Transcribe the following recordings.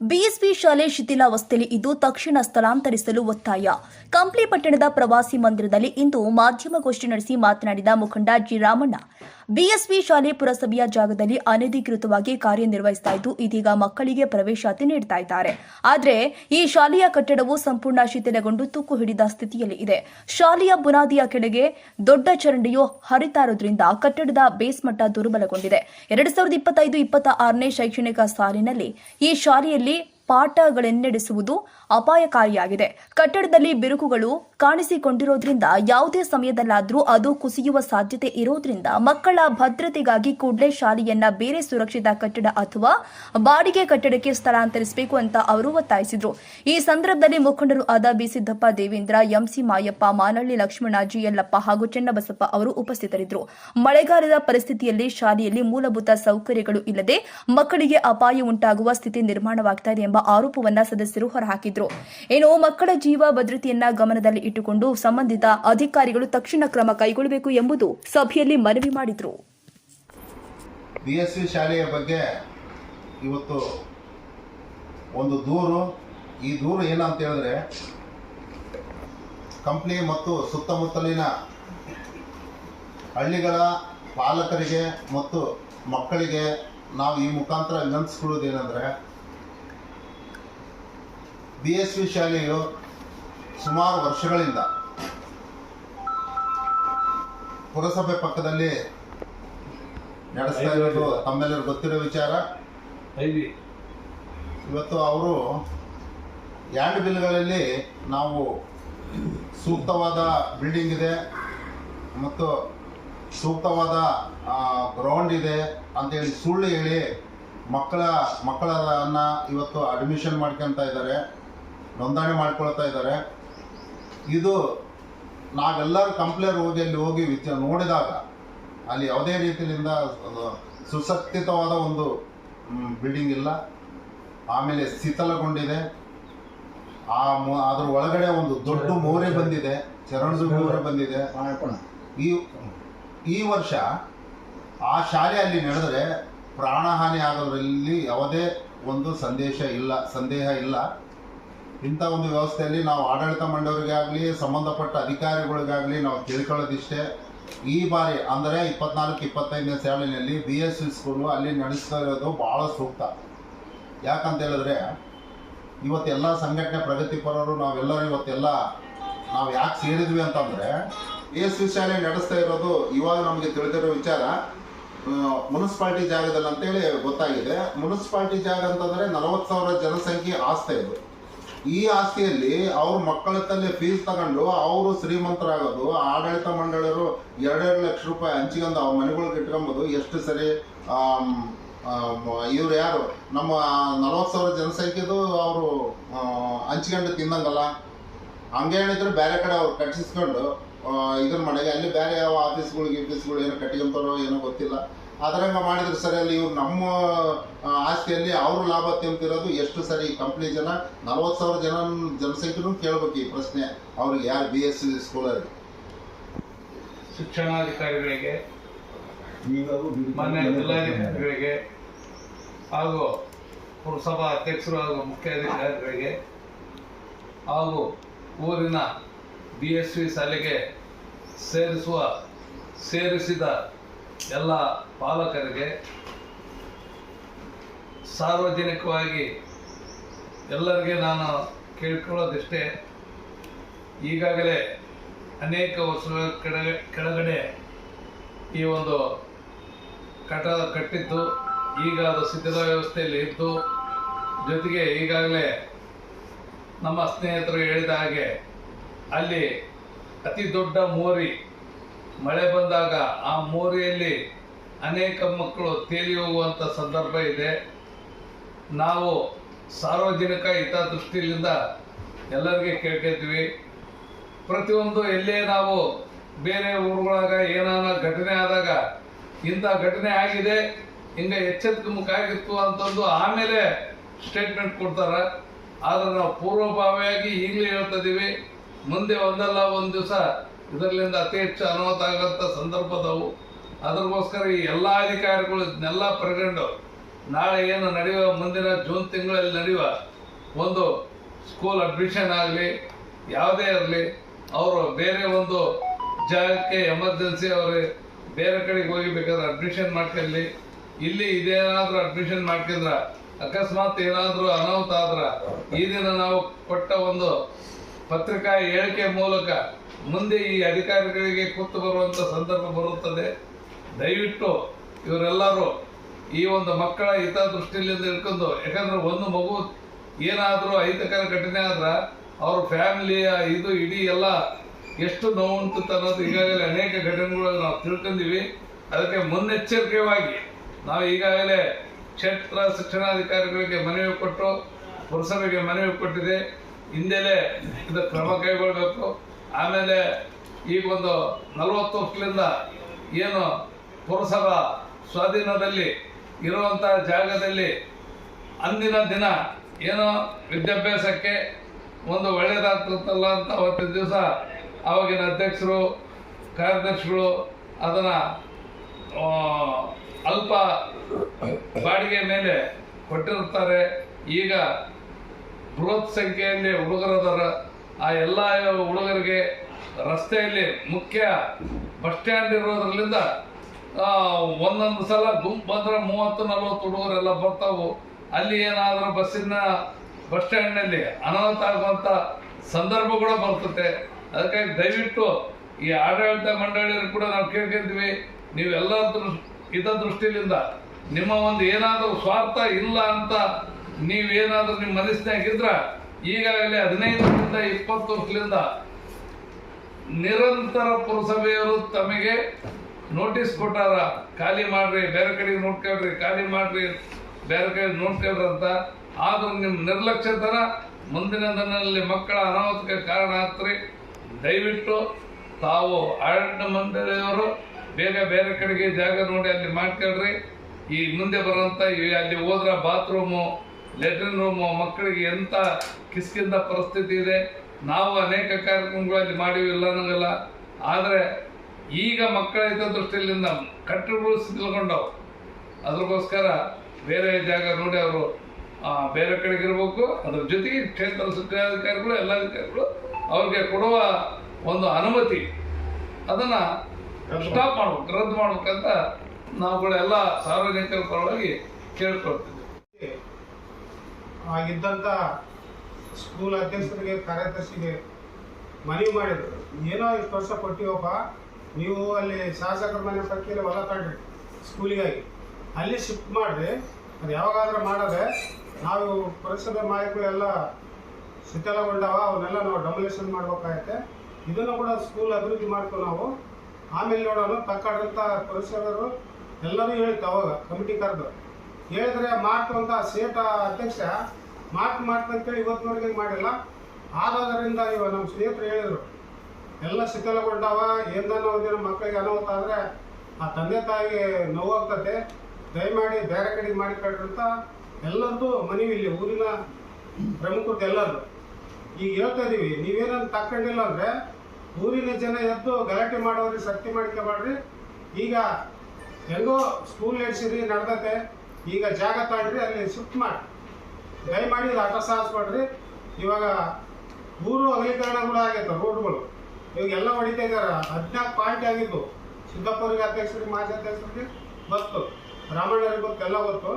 BSV ಶಾಲೆ ಶಿಥಿಲಾವಸ್ಥೆಯಲ್ಲಿ ಇದ್ದು ತಕ್ಷಣ ಸ್ಥಳಾಂತರಿಸಲು ಒತ್ತಾಯ. ಕಂಪ್ಲಿ ಪಟ್ಟಣದ ಪ್ರವಾಸಿ ಮಂದಿರದಲ್ಲಿ ಇಂದು ಮಾಧ್ಯಮಗೋಷ್ಠಿ ನಡೆಸಿ ಮಾತನಾಡಿದ ಮುಖಂಡ ಜಿ ರಾಮಣ್ಣ ಬಿಎಸ್ವಿ ಶಾಲೆ ಪುರಸಭೆಯ ಜಾಗದಲ್ಲಿ ಅನಧಿಕೃತವಾಗಿ ಕಾರ್ಯನಿರ್ವಹಿಸ್ತಾ ಇದ್ದು, ಇದೀಗ ಮಕ್ಕಳಿಗೆ ಪ್ರವೇಶಾತಿ ನೀಡ್ತಾ ಇದ್ದಾರೆ. ಆದರೆ, ಈ ಶಾಲೆಯ ಕಟ್ಟಡವು ಸಂಪೂರ್ಣ ಶಿಥಿಲಗೊಂಡು ತುಕ್ಕು ಹಿಡಿದ ಸ್ಥಿತಿಯಲ್ಲಿ ಇದೆ. ಶಾಲೆಯ ಬುನಾದಿಯ ಕೆಳಗೆ ದೊಡ್ಡ ಚರಂಡಿಯು ಹರಿತಾ ಇರೋದ್ರಿಂದ ಕಟ್ಟಡದ ಬೇಸ್ ಮಟ್ಟ ದುರ್ಬಲಗೊಂಡಿದೆ. ಎರಡ್ ಸಾವಿರದ ಇಪ್ಪತ್ತೈದು ಇಪ್ಪತ್ತ ಆರನೇ ಶೈಕ್ಷಣಿಕ ಸಾಲಿನಲ್ಲಿ ಈ ಶಾಲೆಯಲ್ಲಿ ಪಾಠಗಳನ್ನೆಡೆಸುವುದು ಅಪಾಯಕಾರಿಯಾಗಿದೆ. ಕಟ್ಟಡದಲ್ಲಿ ಬಿರುಕುಗಳು ಕಾಣಿಸಿಕೊಂಡಿರೋದ್ರಿಂದ ಯಾವುದೇ ಸಮಯದಲ್ಲಾದರೂ ಅದು ಕುಸಿಯುವ ಸಾಧ್ಯತೆ ಇರೋದ್ರಿಂದ ಮಕ್ಕಳ ಭದ್ರತೆಗಾಗಿ ಕೂಡಲೇ ಶಾಲೆಯನ್ನ ಬೇರೆ ಸುರಕ್ಷಿತ ಕಟ್ಟಡ ಅಥವಾ ಬಾಡಿಗೆ ಕಟ್ಟಡಕ್ಕೆ ಸ್ಥಳಾಂತರಿಸಬೇಕು ಅಂತ ಅವರು ಒತ್ತಾಯಿಸಿದರು. ಈ ಸಂದರ್ಭದಲ್ಲಿ ಮುಖಂಡರು ಆದ ಬಿಸಿದ್ದಪ್ಪ ದೇವೇಂದ್ರ, ಎಂಸಿ ಮಾಯಪ್ಪ, ಮಾನಳ್ಳಿ ಲಕ್ಷ್ಮಣ ಜಿ ಯಲ್ಲಪ್ಪ ಹಾಗೂ ಚೆನ್ನಬಸಪ್ಪ ಅವರು ಉಪಸ್ಥಿತರಿದ್ದರು. ಮಳೆಗಾಲದ ಪರಿಸ್ಥಿತಿಯಲ್ಲಿ ಶಾಲೆಯಲ್ಲಿ ಮೂಲಭೂತ ಸೌಕರ್ಯಗಳು ಇಲ್ಲದೆ ಮಕ್ಕಳಿಗೆ ಅಪಾಯ ಉಂಟಾಗುವ ಸ್ಥಿತಿ ನಿರ್ಮಾಣವಾಗ್ತಾ ಇದೆ ಎಂಬ ಆರೋಪವನ್ನ ಸದಸ್ಯರು ಹೊರಹಾಕಿದ್ರು. ಇನ್ನು ಮಕ್ಕಳ ಜೀವ ಭದ್ರತೆಯನ್ನ ಗಮನದಲ್ಲಿ ಇಟ್ಟುಕೊಂಡು ಸಂಬಂಧಿತ ಅಧಿಕಾರಿಗಳು ತಕ್ಷಣ ಕ್ರಮ ಕೈಗೊಳ್ಳಬೇಕು ಎಂಬುದು ಸಭೆಯಲ್ಲಿ ಮನವಿ ಮಾಡಿದ್ರು. ಬಿ ಎಸ್ ಸಿ ಶಾಲೆಯ ಬಗ್ಗೆ ಇವತ್ತು ಒಂದು ದೂರು. ಈ ದೂರು ಏನಂತ ಹೇಳಿದ್ರೆ, ಕಂಪ್ನಿ ಮತ್ತು ಸುತ್ತಮುತ್ತಲಿನ ಹಳ್ಳಿಗಳ ಪಾಲಕರಿಗೆ ಮತ್ತು ಮಕ್ಕಳಿಗೆ ನಾವು ಈ ಮುಖಾಂತರ ವಿನಂತಿಸ್ಕೊಳ್ಳೋದೇನೆಂದರೆ ಬಿ ಎಸ್ ವಿ ಶಾಲೆಯು ಸುಮಾರು ವರ್ಷಗಳಿಂದ ಪುರಸಭೆ ಪಕ್ಕದಲ್ಲಿ ನಡೆಸ್ತಾ ಇರೋದು ತಮ್ಮೆಲ್ಲರೂ ಗೊತ್ತಿರೋ ವಿಚಾರ. ಐವಿ ಇವತ್ತು ಅವರು ಎರಡು ಬಿಲ್ಗಳಲ್ಲಿ ನಾವು ಸೂಕ್ತವಾದ ಬಿಲ್ಡಿಂಗ್ ಇದೆ ಮತ್ತು ಸೂಕ್ತವಾದ ಗ್ರೌಂಡ್ ಇದೆ ಅಂತೇಳಿ ಸುಳ್ಳು ಹೇಳಿ ಮಕ್ಕಳ ಮಕ್ಕಳನ್ನ ಇವತ್ತು ಅಡ್ಮಿಷನ್ ಮಾಡ್ಕೊತಾ ಇದ್ದಾರೆ. ನೋಂದಣಿ ಮಾಡ್ಕೊಳ್ತಾ ಇದ್ದಾರೆ. ಇದು ನಾವೆಲ್ಲರೂ ಕಂಪ್ಲೇರ್ ಹೋಗಿ ಅಲ್ಲಿ ಹೋಗಿ ವಿಚ ನೋಡಿದಾಗ ಅಲ್ಲಿ ಯಾವುದೇ ರೀತಿಯಿಂದ ಸುಸಕ್ತಿತವಾದ ಒಂದು ಬಿಲ್ಡಿಂಗ್ ಇಲ್ಲ. ಆಮೇಲೆ ಶಿಥಲಗೊಂಡಿದೆ. ಆ ಅದ್ರ ಒಳಗಡೆ ಒಂದು ದೊಡ್ಡ ಮೋರೆ ಬಂದಿದೆ. ಚರಂಡು ಮೋರೆ ಬಂದಿದೆ. ಈ ಈ ವರ್ಷ ಆ ಶಾಲೆ ಅಲ್ಲಿ ನಡೆದರೆ ಪ್ರಾಣಹಾನಿ ಆಗೋದ್ರಲ್ಲಿ ಯಾವುದೇ ಒಂದು ಸಂದೇಶ ಇಲ್ಲ, ಸಂದೇಹ ಇಲ್ಲ. ಇಂಥ ಒಂದು ವ್ಯವಸ್ಥೆಯಲ್ಲಿ ನಾವು ಆಡಳಿತ ಮಂಡಳಿಗೆ ಆಗಲಿ ಸಂಬಂಧಪಟ್ಟ ಅಧಿಕಾರಿಗಳಿಗಾಗಲಿ ನಾವು ತಿಳ್ಕೊಳ್ಳೋದಿಷ್ಟೇ. ಈ ಬಾರಿ ಅಂದರೆ ಇಪ್ಪತ್ನಾಲ್ಕು, ಇಪ್ಪತ್ತೈದನೇ ಸಾಲಿನಲ್ಲಿ ಬಿ ಎಸ್ ಸಿ ಸ್ಕೂಲು ಅಲ್ಲಿ ನಡೆಸ್ತಾ ಇರೋದು ಭಾಳ ಸೂಕ್ತ. ಯಾಕಂತ ಹೇಳಿದ್ರೆ ಇವತ್ತೆಲ್ಲ ಸಂಘಟನೆ ಪ್ರಗತಿಪರರು ನಾವೆಲ್ಲರೂ ಇವತ್ತೆಲ್ಲ ನಾವು ಯಾಕೆ ಸೇರಿದ್ವಿ ಅಂತಂದರೆ ಬಿ ಎಸ್ ಸಿ ಶಾಲೆ ನಡೆಸ್ತಾ ಇರೋದು ಇವಾಗ ನಮಗೆ ತಿಳಿದಿರೋ ವಿಚಾರ ಮುನ್ಸಿಪಾಲ್ಟಿ ಜಾಗದಲ್ಲಿ ಅಂತೇಳಿ ಗೊತ್ತಾಗಿದೆ. ಮುನ್ಸಿಪಾಲ್ಟಿ ಜಾಗ ಅಂತಂದರೆ ನಲವತ್ತು ಸಾವಿರ ಜನಸಂಖ್ಯೆ ಆಸ್ತಾ ಇದು ಈ ಆಸ್ತಿಯಲ್ಲಿ ಅವ್ರ ಮಕ್ಕಳ ತಲೆ ಫೀಸ್ ತಗೊಂಡು ಅವರು ಶ್ರೀಮಂತರಾಗೋದು, ಆಡಳಿತ ಮಂಡಳಿಯರು ಎರಡೆರಡು ಲಕ್ಷ ರೂಪಾಯಿ ಹಂಚ್ಕೊಂಡು ಅವ್ರ ಮನೆಗಳಿಗೆ ಇಟ್ಕೊಂಬೋದು. ಎಷ್ಟು ಸರಿ ಇವ್ರು ಯಾರು? ನಮ್ಮ ನಲವತ್ತು ಸಾವಿರ ಜನಸಂಖ್ಯೆದು ಅವರು ಹಂಚ್ಕೊಂಡು ತಿನ್ನಂಗಲ್ಲ ಹಂಗೆ ಹೇಳಿದ್ರೆ ಬೇರೆ ಕಡೆ ಅವ್ರು ಕಟ್ಟಿಸ್ಕೊಂಡು ಇದನ್ನ ಮಾಡಿ ಅಲ್ಲಿ ಬೇರೆ ಯಾವ ಆಫೀಸ್ಗಳು ಗೀಫೀಸ್ಗಳು ಏನು ಕಟ್ಟಿಕೊಂತಾರೋ ಏನೋ ಗೊತ್ತಿಲ್ಲ. ಅದರಂಗ ಮಾಡಿದ್ರೆ ಸರಿ ಅಲ್ಲಿ ಇವ್ರು ನಮ್ಮ ಆಸ್ತಿಯಲ್ಲಿ ಅವರು ಲಾಭ ತಿಂತಿರೋದು ಎಷ್ಟು ಸರಿ ಕಂಪ್ನಿ ಜನ ನಲ್ವತ್ತು ಸಾವಿರ ಜನ ಜನಸಂಖ್ಯೆನೂ ಕೇಳ್ಬೇಕು ಈ ಪ್ರಶ್ನೆ. ಅವ್ರಿಗೆ ಯಾರು ಬಿ ಎಸ್ ಸಿ ಸ್ಕೂಲಲ್ಲಿ ಶಿಕ್ಷಣಾಧಿಕಾರಿಗಳಿಗೆ ಮಾನ್ಯ ಜಿಲ್ಲಾಧಿಕಾರಿಗಳಿಗೆ ಹಾಗೂ ಪುರಸಭಾ ಅಧ್ಯಕ್ಷರು ಹಾಗೂ ಮುಖ್ಯಾಧಿಕಾರಿಗಳಿಗೆ ಹಾಗೂ ಊರಿನ ಬಿ ಎಸ್ ಸಿ ಶಾಲೆಗೆ ಸೇರಿಸುವ ಸೇರಿಸಿದ ಎಲ್ಲ ಪಾಲಕರಿಗೆ ಸಾರ್ವಜನಿಕವಾಗಿ ಎಲ್ಲರಿಗೆ ನಾನು ಕೇಳ್ಕೊಳ್ಳೋದಿಷ್ಟೇ. ಈಗಾಗಲೇ ಅನೇಕ ವರ್ಷಗಳ ಕೆಳಗೆ, ಕೆಳಗಡೆ ಈ ಒಂದು ಕಟ್ಟಡ ಕಟ್ಟಿದ್ದು, ಈಗ ಅದು ಶಿಥಿಲ ವ್ಯವಸ್ಥೆಯಲ್ಲಿ ಇದ್ದು, ಜೊತೆಗೆ ಈಗಾಗಲೇ ನಮ್ಮ ಸ್ನೇಹಿತರು ಹೇಳಿದ ಹಾಗೆ ಅಲ್ಲಿ ಅತಿ ದೊಡ್ಡ ಮೋರಿ ಮಳೆ ಬಂದಾಗ ಆ ಮೋರಿಯಲ್ಲಿ ಅನೇಕ ಮಕ್ಕಳು ತೇಲಿ ಹೋಗುವಂಥ ಸಂದರ್ಭ ಇದೆ. ನಾವು ಸಾರ್ವಜನಿಕ ಹಿತದೃಷ್ಟಿಯಿಂದ ಎಲ್ಲರಿಗೆ ಕೇಳ್ತಿದ್ವಿ ಪ್ರತಿಯೊಂದು ಎಲ್ಲೇ ನಾವು ಬೇರೆ ಊರುಗಳಾಗ ಏನಾನ ಘಟನೆ ಆದಾಗ ಇಂಥ ಘಟನೆ ಆಗಿದೆ, ಹಿಂಗ ಎಚ್ಚರಿಕೆ ಮುಖ ಆಗಿತ್ತು ಅಂತಂದು ಆಮೇಲೆ ಸ್ಟೇಟ್ಮೆಂಟ್ ಕೊಡ್ತಾರ. ಆದರೆ ನಾವು ಪೂರ್ವಭಾವಿಯಾಗಿ ಈಗಲೇ ಹೇಳ್ತಾ ಇದೀವಿ. ಮುಂದೆ ಒಂದಲ್ಲ ಒಂದು ದಿವಸ ಇದರಲ್ಲಿಂದ ಅತಿ ಹೆಚ್ಚು ಅನಾಹುತ ಆಗಂತ ಸಂದರ್ಭದವು. ಅದಕ್ಕೋಸ್ಕರ ಈ ಎಲ್ಲ ಅಧಿಕಾರಿಗಳು ಇದನ್ನೆಲ್ಲ ಪರಿಗಂಡು ನಾಳೆ ಏನು ನಡೆಯುವ ಮುಂದಿನ ಜೂನ್ ತಿಂಗಳಲ್ಲಿ ನಡೆಯುವ ಒಂದು ಸ್ಕೂಲ್ ಅಡ್ಮಿಷನ್ ಆಗಲಿ, ಯಾವುದೇ ಇರಲಿ, ಅವರು ಬೇರೆ ಒಂದು ಜಾಗಕ್ಕೆ ಎಮರ್ಜೆನ್ಸಿ ಅವರು ಬೇರೆ ಕಡೆಗೆ ಹೋಗಿ ಬೇಕಾದ್ರೆ ಅಡ್ಮಿಷನ್ ಮಾಡ್ಕೊಳ್ಳಿ. ಇಲ್ಲಿ ಇದೇನಾದರೂ ಅಡ್ಮಿಷನ್ ಮಾಡ್ಕೊಂಡ್ರ, ಅಕಸ್ಮಾತ್ ಏನಾದರೂ ಅನಾಹುತ ಆದ್ರ, ಈ ದಿನ ನಾವು ಕೊಟ್ಟ ಒಂದು ಪತ್ರಿಕಾ ಹೇಳಿಕೆ ಮೂಲಕ ಮುಂದೆ ಈ ಅಧಿಕಾರಿಗಳಿಗೆ ಕೂತು ಬರುವಂತ ಸಂದರ್ಭ ಬರುತ್ತದೆ. ದಯವಿಟ್ಟು ಇವರೆಲ್ಲರೂ ಈ ಒಂದು ಮಕ್ಕಳ ಹಿತದೃಷ್ಟಿಯಿಂದ ಇಟ್ಕೊಂಡು ಯಾಕಂದ್ರೆ ಒಂದು ಮಗು ಏನಾದರೂ ಅಹಿತಕರ ಘಟನೆ ಆದ್ರೆ ಅವ್ರ ಫ್ಯಾಮಿಲಿಯ ಇದು, ಇಡೀ ಎಲ್ಲ ಎಷ್ಟು ನೋವುಂಟು ಅನ್ನೋದು ಈಗಾಗಲೇ ಅನೇಕ ಘಟನೆಗಳನ್ನು ನಾವು ತಿಳ್ಕೊಂಡಿವಿ. ಅದಕ್ಕೆ ಮುನ್ನೆಚ್ಚರಿಕೆವಾಗಿ ನಾವು ಈಗಾಗಲೇ ಕ್ಷೇತ್ರ ಶಿಕ್ಷಣಾಧಿಕಾರಿಗಳಿಗೆ ಮನವಿ ಕೊಟ್ಟು, ಪುರಸಭೆಗೆ ಮನವಿ ಕೊಟ್ಟಿದೆ. ಹಿಂದೆಲೆ ಇದು ಕ್ರಮ ಕೈಗೊಳ್ಳಬೇಕು. ಆಮೇಲೆ ಈಗ ಒಂದು ನಲವತ್ತು ವರ್ಷದಿಂದ ಏನು ಪುರಸಭಾ ಸ್ವಾಧೀನದಲ್ಲಿ ಇರುವಂಥ ಜಾಗದಲ್ಲಿ ಅಂದಿನ ದಿನ ಏನೋ ವಿದ್ಯಾಭ್ಯಾಸಕ್ಕೆ ಒಂದು ಒಳ್ಳೇದಾಗ್ತಿರ್ತಲ್ಲ ಅಂತ ಅವತ್ತಿನ ದಿವಸ ಆವಾಗಿನ ಅಧ್ಯಕ್ಷರು, ಕಾರ್ಯದರ್ಶಿಗಳು ಅದನ್ನು ಅಲ್ಪ ಬಾಡಿಗೆ ಮೇಲೆ ಕೊಟ್ಟಿರುತ್ತಾರೆ. ಈಗ ಬೃಹತ್ ಸಂಖ್ಯೆಯಲ್ಲಿ ಹುಡುಗರದಾರ ಆ ಎಲ್ಲ ಹುಡುಗರಿಗೆ ರಸ್ತೆಯಲ್ಲಿ ಮುಖ್ಯ ಬಸ್ ಸ್ಟ್ಯಾಂಡ್ ಇರೋದ್ರಲ್ಲಿಂದ ಆ, ಒಂದೊಂದು ಸಲ ಗುಂಪು ಬಂದ್ರೆ ಮೂವತ್ತು ನಲವತ್ತು ಹುಡುಗರೆಲ್ಲ ಬರ್ತಾವು. ಅಲ್ಲಿ ಏನಾದರೂ ಬಸ್ಸಿನ ಬಸ್ ಸ್ಟ್ಯಾಂಡ್ನಲ್ಲಿ ಅನಾಹುತ ಆಗುವಂಥ ಸಂದರ್ಭ ಕೂಡ ಬರ್ತದೆ. ಅದಕ್ಕಾಗಿ ದಯವಿಟ್ಟು ಈ ಆಡಳಿತ ಮಂಡಳಿಯರು ಕೂಡ ನಾವು ಕೇಳ್ಕೊಂತೀವಿ. ನೀವೆಲ್ಲ ಇದ ದೃಷ್ಟಿಲಿಂದ ನಿಮ್ಮ ಒಂದು ಏನಾದರೂ ಸ್ವಾರ್ಥ ಇಲ್ಲ ಅಂತ ನೀವೇನಾದ್ರೂ ನಿಮ್ಮ ಮನಸ್ಸಿನಾಗಿದ್ರ ಈಗಾಗಲೇ ಹದಿನೈದರಿಂದ ಇಪ್ಪತ್ತು ವರ್ಷದಿಂದ ನಿರಂತರ ಪುರಸಭೆಯವರು ತಮಗೆ ನೋಟಿಸ್ ಕೊಟ್ಟಾರ, ಖಾಲಿ ಮಾಡ್ರಿ, ಬೇರೆ ಕಡೆಗೆ ನೋಡ್ಕೊಳ್ರಿ, ಖಾಲಿ ಮಾಡ್ರಿ, ಬೇರೆ ಕಡೆ ನೋಡ್ಕೊಳ್ರಿ ಅಂತ. ಆದ್ರೂ ನಿಮ್ಮ ನಿರ್ಲಕ್ಷ್ಯತನ ಮುಂದಿನ ದಿನದಲ್ಲಿ ಮಕ್ಕಳ ಅನಾಹುತಕ್ಕೆ ಕಾರಣ ಆಗ್ತರಿ. ದಯವಿಟ್ಟು ತಾವು ಆಡಳಿತ ಮಂಡಳಿಯವರು ಬೇಗ ಬೇರೆ ಕಡೆಗೆ ಜಾಗ ನೋಡಿ ಅಲ್ಲಿ ಮಾಡ್ಕೊಳ್ರಿ. ಈ ಮುಂದೆ ಈ ಅಲ್ಲಿ ಹೋದ್ರ ಬಾತ್ರೂಮು ಲೆಟ್ರಿನ್ ಮಕ್ಕಳಿಗೆ ಎಂಥ ಕಿಸ್ಕಿಂದ ಪರಿಸ್ಥಿತಿ ಇದೆ? ನಾವು ಅನೇಕ ಕಾರ್ಯಕ್ರಮಗಳಲ್ಲಿ ಮಾಡಿವಿ ಇಲ್ಲ ಅನ್ನಂಗಲ್ಲ ಆದರೆ ಈಗ ಮಕ್ಕಳ ಹಿತದೃಷ್ಟಿಯಿಂದ ಕಟ್ಟಡಗಳು ತಿಳ್ಕೊಂಡವು ಅದಕ್ಕೋಸ್ಕರ ಬೇರೆ ಜಾಗ ನೋಡಿ ಅವರು ಬೇರೆ ಕಡೆಗೆ ಇರಬೇಕು. ಅದ್ರ ಜೊತೆಗೆ ಕ್ಷೇತ್ರ ಶಿಕ್ಷಣಾಧಿಕಾರಿಗಳು ಎಲ್ಲ ಅಧಿಕಾರಿಗಳು ಅವ್ರಿಗೆ ಕೊಡುವ ಒಂದು ಅನುಮತಿ. ಅದನ್ನ ಸ್ಟಾಪ್ ಮಾಡ್ಬೇಕು, ರದ್ದು ಮಾಡ್ಬೇಕಂತ ನಾವುಗಳೆಲ್ಲ ಸಾರ್ವಜನಿಕರ ಪರವಾಗಿ ಕೇಳ್ಕೊಳ್ತಿದ್ವಿ ಆಗಿದ್ದಂಥ ಸ್ಕೂಲ್ ಅಧ್ಯಕ್ಷರಿಗೆ, ಕಾರ್ಯದರ್ಶಿಗೆ ಮನವಿ ಮಾಡಿದ್ರು. ಏನೋ ಇಷ್ಟು ವರ್ಷ ಕೊಟ್ಟಿವಪ್ಪ, ನೀವು ಅಲ್ಲಿ ಶಾಸಕರ ಮನೆ ಪಕ್ಕದಲ್ಲಿ ಹೊಲ ಕಾಡ್ರಿ ಸ್ಕೂಲಿಗಾಗಿ ಅಲ್ಲಿ ಶಿಫ್ಟ್ ಮಾಡಿರಿ, ಅದು ಯಾವಾಗಾದ್ರೂ ಮಾಡದೆ ನಾವು ಪುರಸಭೆ ಮಾಹಿತಿ ಎಲ್ಲ ಶಿಥಿಲಗೊಂಡವ, ಅವನ್ನೆಲ್ಲ ನಾವು ಡೊಮಿನೇಷನ್ ಮಾಡ್ಬೇಕಾಗತ್ತೆ. ಇದನ್ನು ಕೂಡ ಸ್ಕೂಲ್ ಅಭಿವೃದ್ಧಿ ಮಾಡ್ತೀವಿ ನಾವು. ಆಮೇಲೆ ನೋಡೋಣ ತಕ್ಕಾಡಂತ ಪುರಸಭೆಯವರು ಎಲ್ಲರೂ ಹೇಳಿತ್ತು ಅವಾಗ, ಕಮಿಟಿ ಕರೆದು. ಹೇಳಿದ್ರೆ ಮಾಡ್ತು ಅಂತ ಸೇಟ ಅಧ್ಯಕ್ಷ, ಮಾತು ಮಾಡ್ತಂತೇಳಿ ಇವತ್ತಿನವರೆಗೆ ಮಾಡಿಲ್ಲ. ಆದ್ರಿಂದ ಇವ ನಮ್ಮ ಸ್ನೇಹಿತರು ಹೇಳಿದರು, ಎಲ್ಲ ಶಿಥಿಲಗೊಂಡವ ಏನೋ ಒಂದಿನ ಮಕ್ಕಳಿಗೆ ಅನಾಹುತ ಆದರೆ ಆ ತಂದೆ ತಾಯಿಗೆ ನೋವಾಗ್ತದೆ, ದಯಮಾಡಿ ಬೇರೆ ಕಡೆಗೆ ಮಾಡಿಕೊಡ್ರಿ ಅಂತ ಎಲ್ಲರದ್ದು ಮನವಿ ಇಲ್ಲಿ ಊರಿನ ಪ್ರಮುಖರದ್ದು ಎಲ್ಲರದು ಈಗ ಹೇಳ್ತಾ ಇದೀವಿ ನೀವೇನಂತ ತಕ್ಕೊಂಡಿಲ್ಲ ಅಂದ್ರೆ ಊರಿನ ಜನ ಎದ್ದು ಗಲಾಟೆ ಮಾಡೋರಿಗೆ ಶಕ್ತಿ ಮಾಡ್ಕೊಬೇಡ್ರಿ. ಈಗ ಹೆಂಗೋ ಸ್ಕೂಲ್ ನಡೆಸಿರಿ ನಡೆದತೆ ಈಗ ಜಾಗ ತಗೊಂಡ್ರಿ ಅಲ್ಲಿ ಶಿಫ್ಟ್ ಮಾಡಿ ದಯಮಾಡಿ ಇದು ಆಟ ಮಾಡ್ರಿ ಇವಾಗ ಊರು ಅಗಲೀಕರಣ ಕೂಡ ಆಗೈತೆ, ರೋಡ್ಗಳು. ಇವಾಗ ಎಲ್ಲ ಹೊಡಿತಾ ಇದ್ದಾರೆ. ಹದಿನಾಲ್ಕು ಪಾಯಿಂಟ್ ಆಗಿದ್ದು. ಸಿದ್ದಪ್ಪರಿಗೆ ಅಧ್ಯಕ್ಷರಿಗೆ, ಮಾಜಿ ಅಧ್ಯಕ್ಷರಿಗೆ ಗೊತ್ತು. ರಾಮಣ್ಣರಿಗೆ ಗೊತ್ತು, ಎಲ್ಲ ಗೊತ್ತು.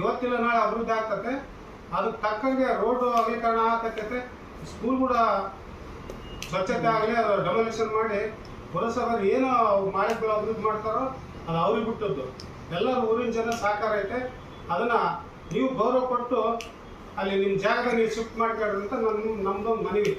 ಇವತ್ತಿಲ್ಲ ನಾಳೆ ಅಭಿವೃದ್ಧಿ ಆಗ್ತತೆ. ಅದಕ್ಕೆ ತಕ್ಕಂಗೆ ರೋಡ್ ಅಗಲೀಕರಣ ಆಗತೈತೆ. ಸ್ಕೂಲ್ ಕೂಡ ಸ್ವಚ್ಛತೆ ಆಗಲಿ, ಅದು ಡೆಮೊಲಿಷನ್ ಮಾಡಿ ಪುರಸಭೆ ಏನು ಮಾಲಿಕಗಳು ಅಭಿವೃದ್ಧಿ ಮಾಡ್ತಾರೋ, ಅದು ಅವ್ರಿಗೆ ಬಿಟ್ಟದ್ದು ಎಲ್ಲರೂ ಊರಿನ ಜನ ಸಹಕಾರ ಐತೆ. ಅದನ್ನ ನೀವು ಗೌರವ ಕೊಟ್ಟು ಅಲ್ಲಿ ನಿಮ್ಮ ಜಾಗದಲ್ಲಿ ನೀವು ಶಿಫ್ಟ್ ಮಾಡ್ಕೊಳ್ರಿ ಅಂತ ನಮ್ಮ ನಮ್ದೊಂದು ಮನವಿ.